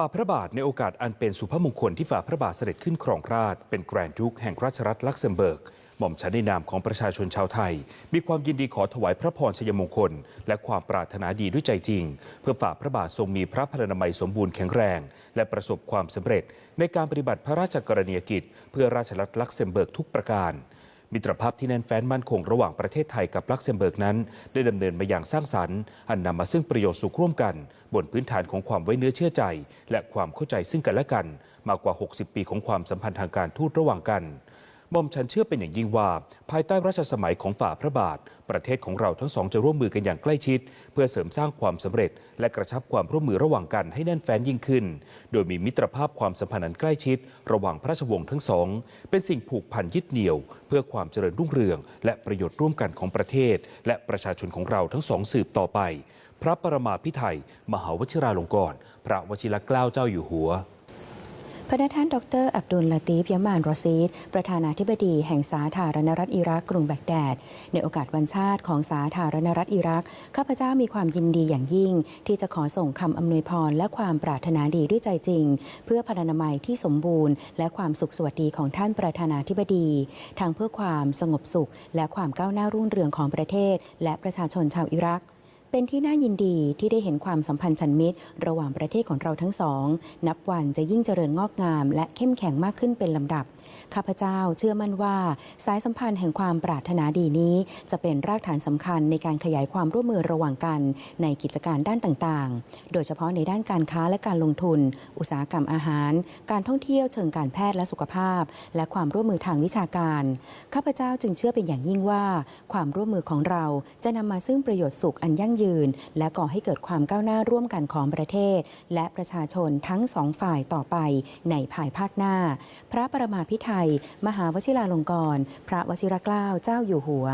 ฝ่าพระบาทในโอกาสอันเป็นสุภมงคลที่ฝ่าพระบาทเสด็จขึ้นครองราชเป็นแกรนด์ดุกแห่งราชรัฐลักเซมเบิร์ก หม่อมฉันในนามของประชาชนชาวไทย มีความยินดีขอถวายพระพรชัยมงคล และความปรารถนาดีด้วยใจจริง เพื่อฝ่าพระบาททรงมีพระพลานามัยสมบูรณ์แข็งแรง และประสบความสำเร็จ ในการปฏิบัติพระราชกรณียกิจ เพื่อราชรัฐลักเซมเบิร์กทุกประการ มิตรภาพที่แน่นแฟ้นมั่นคงระหว่างประเทศไทยกับลักเซมเบิร์กนั้น ได้ดำเนินมาอย่างสร้างสรรค์ อันนำมาซึ่งประโยชน์สุขร่วมกัน บนพื้นฐานของความไว้เนื้อเชื่อใจ และความเข้าใจซึ่งกันและกัน มากกว่า 60 ปีของความสัมพันธ์ทางการทูตระหว่างกัน ม่อมฉันเชื่อเป็นอย่างยิ่งว่า ภายใต้รัชสมัยของฝ่าพระบาท ประเทศของเราทั้งสองจะร่วมมือกันอย่างใกล้ชิด เพื่อเสริมสร้างความสำเร็จ และกระชับความร่วมมือระหว่างกันให้แน่นแฟ้นยิ่งขึ้น โดยมีมิตรภาพความสัมพันธ์อันใกล้ชิด ระหว่างพระราชวงศ์ทั้งสอง เป็นสิ่งผูกพันยึดเหนี่ยว เพื่อความเจริญรุ่งเรือง และประโยชน์ร่วมกันของประเทศ และประชาชนของเราทั้งสองสืบต่อไป พระประมาพิไทยมหาวชิราลงกรณ์พระวชิรเกล้าเจ้าอยู่หัว พระท่านดร อับดุลลาตีฟยามานรอซีด ประธานาธิบดีแห่งสาธารณรัฐอิรักกรุงแบกแดด ในโอกาสวันชาติของสาธารณรัฐอิรัก ข้าพเจ้ามีความยินดีอย่างยิ่ง ที่จะขอส่งคำอำนวยพรและความปรารถนาดีด้วยใจจริง เพื่อพลานามัยที่สมบูรณ์ และความสุขสวัสดีของท่านประธานาธิบดี ทั้งเพื่อความสงบสุข และความก้าวหน้ารุ่งเรืองของประเทศ และประชาชนชาวอิรัก เป็นที่น่ายินดีที่ได้เห็นความสัมพันธ์ชันมิตร ระหว่างประเทศของเราทั้งสอง นับวันจะยิ่งเจริญงอกงาม และเข้มแข็งมากขึ้นเป็นลำดับ ข้าพเจ้าเชื่อมั่นว่า สายสัมพันธ์แห่งความปรารถนาดีนี้ จะเป็นรากฐานสำคัญในการขยายความร่วมมือระหว่างกัน ในกิจการด้านต่างๆ โดยเฉพาะในด้านการค้าและการลงทุน อุตสาหกรรมอาหาร การท่องเที่ยวเชิงการแพทย์และสุขภาพ และความร่วมมือทางวิชาการ ข้าพเจ้าจึงเชื่อเป็นอย่างยิ่งว่า ความร่วมมือของเราจะนำมาซึ่งประโยชน์สุขอันยั่งยืนและก่อให้เกิดความก้าวหน้าร่วมกันของประเทศ และประชาชนทั้งสองฝ่ายต่อไปในภายภาคหน้า พระประมาพิไทย มหาวชิราลงกรณ์พระวชิรเกล้าเจ้าอยู่หัว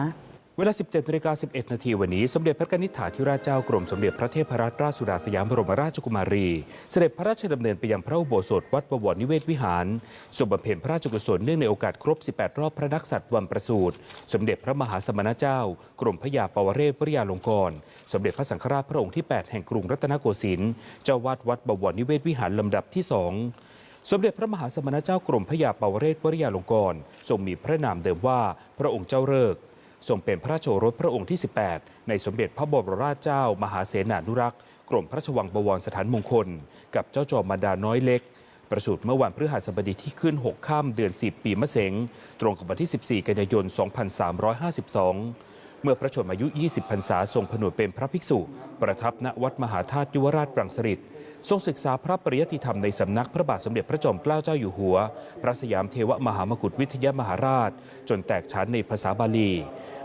เวลา 17นาฬิกา11 นาทีวันนี้ สมเด็จพระนิษฐาธิราชเจ้ากรมสมเด็จพระเทพรัตนราชสุดาสยามบรมราชกุมารี เสด็จพระราชดำเนินไปยังพระอุโบสถวัดประวรนิเวศวิหารทรงบำเพ็ญพระราชกุศลเนื่องในโอกาสครบ 18 รอบพระนักษัตริย์วันประสูติ สมเด็จพระมหาสมณเจ้า กรมพระยาปวเรศวริยาลงกรณ์สมเด็จพระสังฆราชพระองค์ที่ 8 แห่งกรุงรัตนโกสินทร์เจ้าวาดวัดประวรนิเวศวิหารลำดับที่สองสมเด็จพระมหาสมณเจ้ากรมพระยาปวเรศวริยาลงกรณ์ทรงมีพระนามเดิมว่าพระองค์เจ้าเริก ทรงเป็นพระราชรสพระองค์ที่ 18 ในสมเด็จพระบรมราชเจ้า มหาเสนานุรักษ์ กรมพระราชวังบวรสถานมงคล กับเจ้าจอมมารดาน้อยเล็ก ประสูติเมื่อวันพฤหัสบดีที่ขึ้น 6 ข้ามเดือน 10 ปีมะเสงตรงกับวันที่ 14 กันยายน 2352 เมื่อพระชนมายุ 20 พรรษาทรงผนวดเป็นพระภิกษุ ประทับณวัดมหาธาตุยุวราชปรังสฤษ ทรงศึกษาพระปริยติธรรมในสำนักพระบาทสมเด็จพระจอมเกล้าเจ้าอยู่หัว พระสยามเทวมหามกุฏวิทยามหาราช จนแตกฉานในภาษาบาลี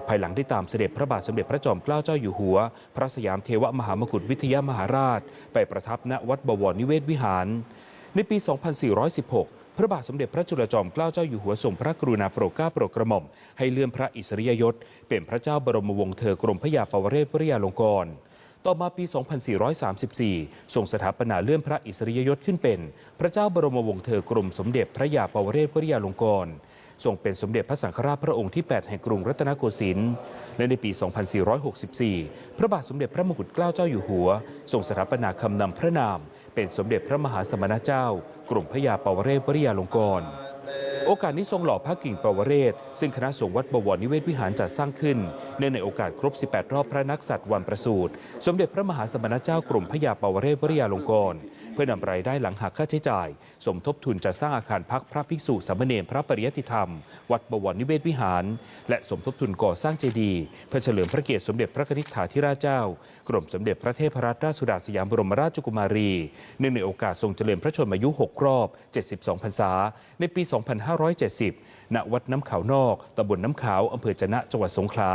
ภายหลังได้ตามเสด็จพระบาทสมเด็จพระจอมเกล้าเจ้าอยู่หัว พระสยามเทวมหามกุฏวิทยามหาราช ไปประทับณวัดบวรนิเวศวิหาร ในปี 2416พระบาทสมเด็จพระจุลจอมเกล้าเจ้าอยู่หัวทรงพระกรุณาโปรดเกล้าโปรดกระหม่อมให้เลื่อนพระอิสริยยศ เป็นพระเจ้าบรมวงศ์เธอกรมพระยาปวเรศวริยาลงกรณ์ ต่อมาปี 2434 ทรงสถาปนาเลื่อนพระอิสริยยศขึ้นเป็น พระเจ้าบรมวงศ์เธอกรมสมเด็จพระยาปวเรศวริยาลงกรณ์ทรงเป็นสมเด็จพระสังฆราชพระองค์ที่ 8 แห่งกรุงรัตนโกสินทร์ และในปี 2464 พระบาทสมเด็จพระมงกุฎเกล้าเจ้าอยู่หัว ทรงสถาปนาคำนำพระนาม เป็นสมเด็จพระมหาสมณเจ้า กรมพระยาปวเรศวริยาลงกรณ์ โอกาสนี้ทรงหล่อพระกิ่งปวเรศ ซึ่งคณะสงฆ์วัดบวรนิเวศวิหารจัดสร้างขึ้น เนื่องในโอกาสครบ 18 รอบพระนักษัตริย์วันประสูติ สมเด็จพระมหาสมณเจ้ากรมพระยาปวเรศวริยาลงกรณ์เพื่อนำรายได้หลังหักค่าใช้จ่าย สมทบทุนจัดสร้างอาคารพักพระภิกษุสามเณรพระปริยติธรรม วัดบวรนิเวศวิหาร และสมทบทุนก่อสร้างเจดีย์เพื่อเฉลิมพระเกียรติสมเด็จพระนิษฐาธิราชเจ้า กรมสมเด็จพระเทพรัตนราชสุดาสยามบรมราชกุมารี เนื่องในโอกาสทรงเจริญพระชนมายุ 6 รอบ 72 พรรษา ในปี2570 ณ วัดน้ำขาวนอก ตำบลน้ำขาว อำเภอจนะ จังหวัดสงขลา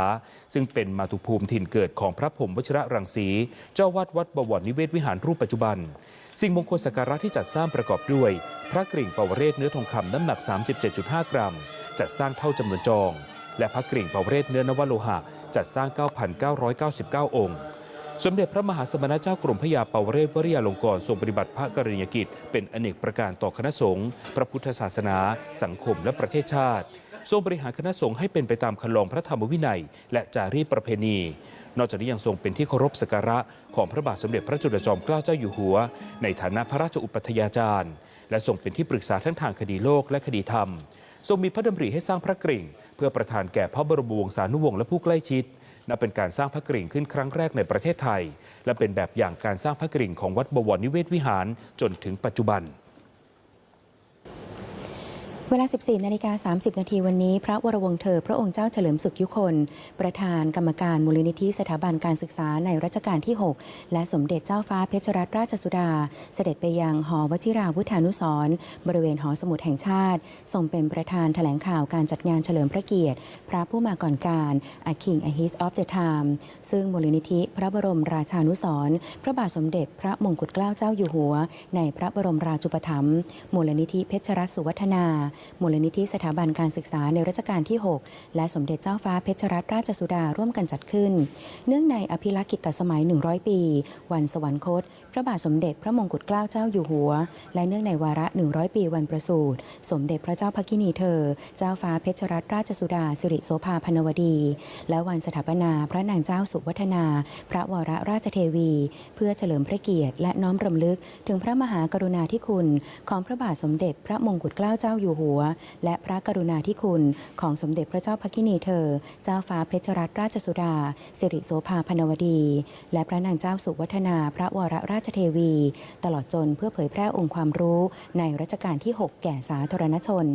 ซึ่งเป็นมาตุภูมิถิ่นเกิดของพระพรมวชิระรังสี เจ้าวาดวัดบวรนิเวศวิหารรูปปัจจุบัน สิ่งมงคลสักการะที่จัดสร้างประกอบด้วย พระกริ่งปวเรศเนื้อทองคำน้ำหนัก 37.5 กรัม จัดสร้างเท่าจำนวนจอง และพระกริ่งปวเรศเนื้อนวโลหะ จัดสร้าง 9,999 องค์ สมเด็จพระมหาสมณเจ้ากรมพระยาปวเรศวริยาลงกรทรงปฏิบัติพระกรณียกิจ เป็นอเนกประการต่อคณะสงฆ์พระพุทธศาสนา สังคมและประเทศชาติ ทรงบริหารคณะสงฆ์ให้เป็นไปตามคันลองพระธรรมวินัย และจารีตประเพณี นอกจากนี้ยังทรงเป็นที่เคารพสักการะของพระบาทสมเด็จพระจุลจอมเกล้าเจ้าอยู่หัว ในฐานะพระราชอุปัฏยาจารย์ และทรงเป็นที่ปรึกษาทั้งทางคดีโลกและคดีธรรม ทรงมีพระดำริให้สร้างพระกริ่ง เพื่อประทานแก่พระบรมวงศานุวงศ์และผู้ใกล้ชิด นับเป็นการสร้างพระกริ่งขึ้นครั้งแรกในประเทศไทย และเป็นแบบอย่างการสร้างพระกริ่งของวัดบวรนิเวศวิหารจนถึงปัจจุบัน เวลา 14 นาฬิกา 30 นาทีวันนี้ พระวรวงเธอ พระองค์เจ้าเฉลิมสุขยุคน ประธานกรรมการมูลนิธิสถาบันการศึกษาในรัชกาลที่ 6 และสมเด็จเจ้าฟ้าเพชรรัตนราชสุดา เสด็จไปยังหอวชิราวุธานุสรบริเวณหอสมุดแห่งชาติ ทรงเป็นประธานแถลงข่าวการจัดงานเฉลิมพระเกียรติ พระผู้มาก่อนการ A King a His of the Time ซึ่งมูลนิธิพระบรมราชานุสรพระบาทสมเด็จพระมงกุฎเกล้าเจ้าอยู่หัว ในพระบรมราชูปถัมภ์มูลนิธิเพชรรัตนสุวัฒนามูลนิธิสถาบันการศึกษาในรัชกาลที่ 6 และสมเด็จเจ้าฟ้าเพชรรัตนราชสุดาร่วมกันจัดขึ้น เนื่องในอภิลักษ์กิตสมัย 100 ปี วันสวรรคต พระบาทสมเด็จพระมงกุฎเกล้าเจ้าอยู่หัว และเนื่องในวาระ 100 ปีวันประสูติสมเด็จพระเจ้าพระกินีเธอ เจ้าฟ้าเพชรรัตนราชสุดาสิริโสภาพนวดี และวันสถาปนาพระนางเจ้าสุวัฒนา พระวรราชเทวี เพื่อเฉลิมพระเกียรติและน้อมรำลึก ถึงพระมหากรุณาธิคุณ ของพระบาทสมเด็จพระมงกุฎเกล้าเจ้าอยู่หัวและพระกรุณาธิคุณ ของสมเด็จพระเจ้าพระกินีเธอ เจ้าฟ้าเพชรรัตนราชสุดา สิริโสภาพนวดี และพระนางเจ้าสุวัฒนาพระวรราชเทวี ตลอดจนเพื่อเผยแพร่องค์ความรู้ในรัชกาลที่ 6 แก่สาธารณชน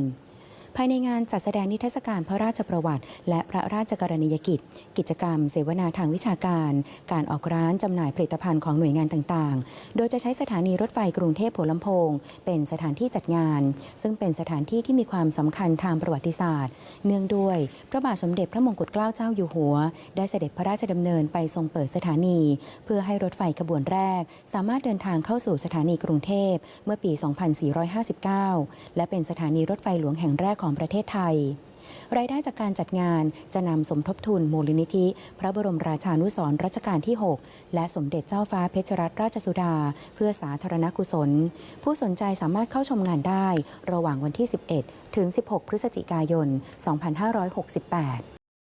ภายในงานจัดแสดงนิทรรศการพระราชประวัติ และพระราชกรณียกิจ กิจกรรม เสวนาทางวิชาการ การออกร้านจำหน่ายผลิตภัณฑ์ของหน่วยงานต่างๆ โดยจะใช้สถานีรถไฟกรุงเทพหัวลำโพง เป็นสถานที่จัดงาน ซึ่งเป็นสถานที่ที่มีความสำคัญทางประวัติศาสตร์ เนื่องด้วย พระบาทสมเด็จพระมงกุฎเกล้าเจ้าอยู่หัว ได้เสด็จพระราชดำเนินไปทรงเปิดสถานี เพื่อให้รถไฟขบวนแรก สามารถเดินทางเข้าสู่สถานีกรุงเทพเมื่อปี 2459 และเป็นสถานีรถไฟหลวงแห่งแรกของของประเทศไทย รายได้จากการจัดงานจะนำสมทบทุนมูลนิธิ พระบรมราชานุสรณ์รัชกาลที่ 6 และสมเด็จเจ้าฟ้าเพชรรัตนราชสุดา เพื่อสาธารณกุศล ผู้สนใจสามารถเข้าชมงานได้ ระหว่างวันที่ 11 ถึง 16 พฤศจิกายน 2568